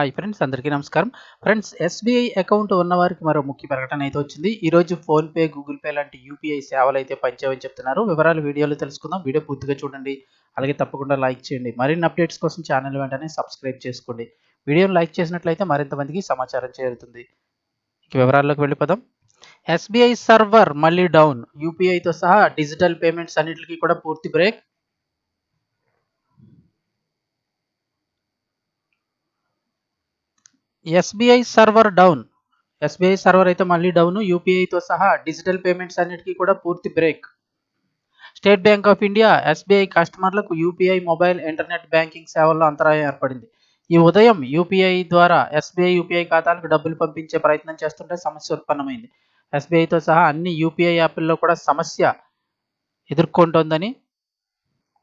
Hi friends అందరికీ నమస్కారం. Friends SBI account ఉన్నవారికి మరో ముఖ్య ప్రకటన అయితే వచ్చింది. ఈరోజు ఫోన్పే గూగుల్ పే లాంటి యూపీఐ సేవలు అయితే పనిచేయమని చెప్తున్నారు. వివరాలు వీడియోలో తెలుసుకుందాం. వీడియో పూర్తిగా చూడండి. అలాగే తప్పకుండా లైక్ చేయండి. మరిన్ని అప్డేట్స్ కోసం ఛానల్ వెంటనే సబ్స్క్రైబ్ చేసుకోండి. వీడియోను లైక్ చేసినట్లయితే మరింత మందికి సమాచారం చేరుతుంది. ఇక వివరాల్లోకి వెళ్ళిపోదాం. ఎస్బీఐ సర్వర్ మళ్ళీ డౌన్ యూపీఐతో సహా డిజిటల్ పేమెంట్స్ అన్నిటికీ కూడా పూర్తి break SBI server down. SBI server అయితే మళ్ళీ డౌన్. యూపీఐతో సహా డిజిటల్ పేమెంట్స్ అన్నిటికీ కూడా పూర్తి break. State Bank of India SBI కస్టమర్లకు యూపీఐ మొబైల్ ఇంటర్నెట్ బ్యాంకింగ్ సేవల్లో అంతరాయం ఏర్పడింది. ఈ ఉదయం యూపీఐ ద్వారా ఎస్బీఐ యూపీఐ ఖాతాలకు డబ్బులు పంపించే ప్రయత్నం చేస్తుంటే సమస్య ఉత్పన్నమైంది. ఎస్బీఐతో సహా అన్ని యూపీఐ యాప్ల్లో కూడా సమస్య ఎదుర్కొంటోందని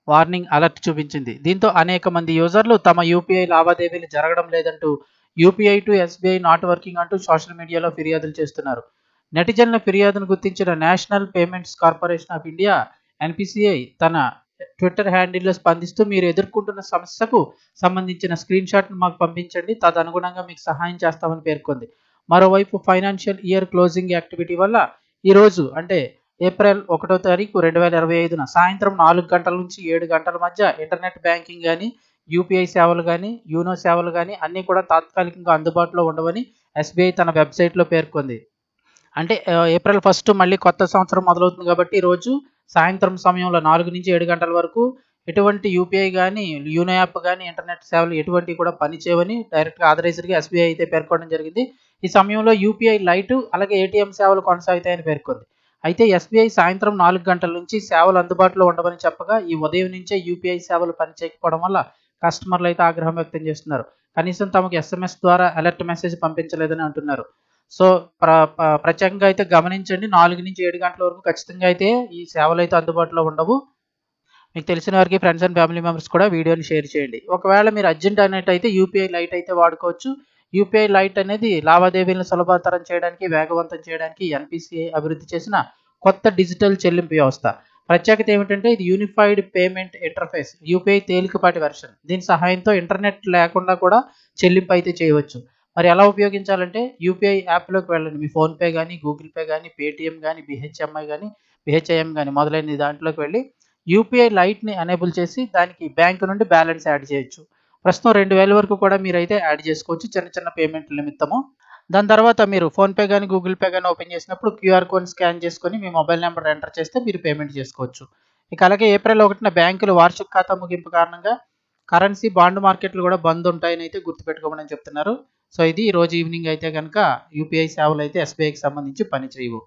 వార్నింగ్ అలర్ట్ చూపించింది. దీంతో అనేక మంది యూజర్లు తమ యూపీఐ లావాదేవీలు జరగడం లేదంటూ UPI to SBI not working అంటూ సోషల్ మీడియాలో ఫిర్యాదులు చేస్తున్నారు. నెటిజన్ల ఫిర్యాదును గుర్తించిన National Payments Corporation of India NPCI తన ట్విట్టర్ హ్యాండిల్లో స్పందిస్తూ మీరు ఎదుర్కొంటున్న సమస్యకు సంబంధించిన స్క్రీన్ షాట్ను మాకు పంపించండి తదనుగుణంగా మీకు సహాయం చేస్తామని పేర్కొంది. మరోవైపు ఫైనాన్షియల్ ఇయర్ క్లోజింగ్ యాక్టివిటీ వల్ల ఈరోజు అంటే ఏప్రిల్ ఒకటో తారీఖు రెండు వేల ఇరవై ఐదున సాయంత్రం నాలుగు గంటల నుంచి ఏడు గంటల మధ్య ఇంటర్నెట్ బ్యాంకింగ్ కానీ యూపీఐ సేవలు కానీ యూనో సేవలు కానీ అన్నీ కూడా తాత్కాలికంగా అందుబాటులో ఉండవని ఎస్బీఐ తన వెబ్సైట్లో పేర్కొంది. అంటే ఏప్రిల్ ఫస్ట్ మళ్ళీ కొత్త సంవత్సరం మొదలవుతుంది కాబట్టి ఈరోజు సాయంత్రం సమయంలో నాలుగు నుంచి ఏడు గంటల వరకు ఎటువంటి యూపీఐ కానీ యూనో యాప్ కానీ ఇంటర్నెట్ సేవలు ఎటువంటి కూడా పనిచేయవని డైరెక్ట్గా ఆథరైజర్గా ఎస్బీఐ అయితే పేర్కొనడం జరిగింది. ఈ సమయంలో యూపీఐ లైట్ అలాగే ఏటీఎం సేవలు కొనసాగుతాయని పేర్కొంది. అయితే ఎస్బీఐ సాయంత్రం నాలుగు గంటల నుంచి సేవలు అందుబాటులో ఉండవని చెప్పగా ఈ ఉదయం నుంచే యూపీఐ సేవలు పనిచేయకపోవడం వల్ల కస్టమర్లు అయితే ఆగ్రహం వ్యక్తం చేస్తున్నారు. కనీసం తమకు ఎస్ఎంఎస్ ద్వారా అలర్ట్ మెసేజ్ పంపించలేదని అంటున్నారు. సో ప్ర ప్రత్యేకంగా అయితే గమనించండి. నాలుగు నుంచి ఏడు గంటల వరకు ఖచ్చితంగా అయితే ఈ సేవలు అయితే అందుబాటులో ఉండవు. మీకు తెలిసిన వారికి ఫ్రెండ్స్ అండ్ ఫ్యామిలీ మెంబర్స్ కూడా వీడియోని షేర్ చేయండి. ఒకవేళ మీరు అర్జెంట్ అయితే యూపీఐ లైట్ అయితే వాడుకోవచ్చు. యూపీఐ లైట్ అనేది లావాదేవీలను సులభతరం చేయడానికి వేగవంతం చేయడానికి ఎన్పిసిఐ అభివృద్ధి చేసిన కొత్త డిజిటల్ చెల్లింపు వ్యవస్థ. ప్రత్యేకత ఏమిటంటే ఇది యూనిఫైడ్ పేమెంట్ ఇంటర్ఫేస్ యూపీఐ తేలికపాటి వెర్షన్ దీని సహాయంతో ఇంటర్నెట్ లేకుండా కూడా చెల్లింపు అయితే చేయవచ్చు. మరి ఎలా ఉపయోగించాలంటే యూపీఐ యాప్లోకి వెళ్ళండి. మీ ఫోన్పే కానీ గూగుల్ పే కానీ పేటిఎం కానీ బిహెచ్ఎంఐ కానీ బిహెచ్ఐఎం కానీ మొదలైన దాంట్లోకి వెళ్ళి యూపీఐ లైట్ని ఎనేబుల్ చేసి దానికి బ్యాంకు నుండి బ్యాలెన్స్ యాడ్ చేయొచ్చు. ప్రస్తుతం రెండు వేల వరకు కూడా మీరు అయితే యాడ్ చేసుకోవచ్చు. చిన్న చిన్న పేమెంట్ల నిమిత్తము. దాని తర్వాత మీరు ఫోన్పే కానీ గూగుల్ పే కానీ ఓపెన్ చేసినప్పుడు క్యూఆర్ కోడ్ స్కాన్ చేసుకొని మీ మొబైల్ నెంబర్ ఎంటర్ చేస్తే మీరు పేమెంట్ చేసుకోవచ్చు. ఇక అలాగే ఏప్రిల్ ఒకటిన బ్యాంకులు వార్షిక ఖాతా ముగింపు కారణంగా కరెన్సీ బాండ్ మార్కెట్లు కూడా బంద్ ఉంటాయని అయితే గుర్తుపెట్టుకోమని చెప్తున్నారు. సో ఇది రోజు ఈవినింగ్ అయితే కనుక యూపీఐ సేవలు అయితే ఎస్బీఐకి సంబంధించి పని చేయవు